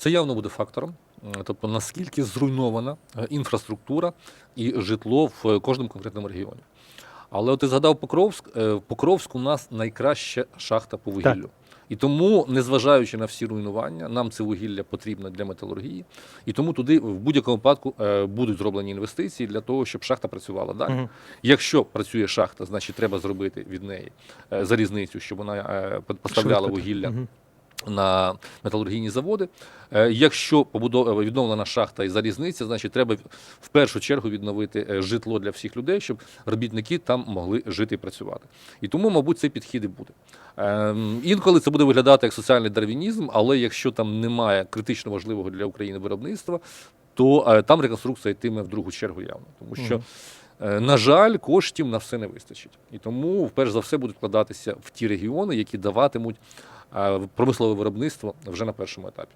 Це явно буде фактором. Тобто, наскільки зруйнована е, інфраструктура і житло в е, кожному конкретному регіоні. Але от ти згадав Покровськ. Е, В Покровську у нас найкраща шахта по вугіллю. І тому, незважаючи на всі руйнування, нам це вугілля потрібно для металургії. І тому туди в будь-якому випадку е, будуть зроблені інвестиції для того, щоб шахта працювала далі. Мгм. Якщо працює шахта, значить треба зробити від неї е, залізницю, щоб вона е, поставляла вугілля Мгм. На металургійні заводи. Е, Якщо побудова відновлена шахта і залізниця, значить треба в першу чергу відновити е, житло для всіх людей, щоб робітники там могли жити і працювати. І тому, мабуть, цей підхід і буде. Ем, Інколи це буде виглядати як соціальний дарвінізм, але якщо там немає критично важливого для України виробництва, то е, там реконструкція йтиме в другу чергу явно, тому що. Е, На жаль, коштів на все не вистачить. І тому, перш за все, будуть вкладатися в ті регіони, які даватимуть е, промислове виробництво вже на першому етапі.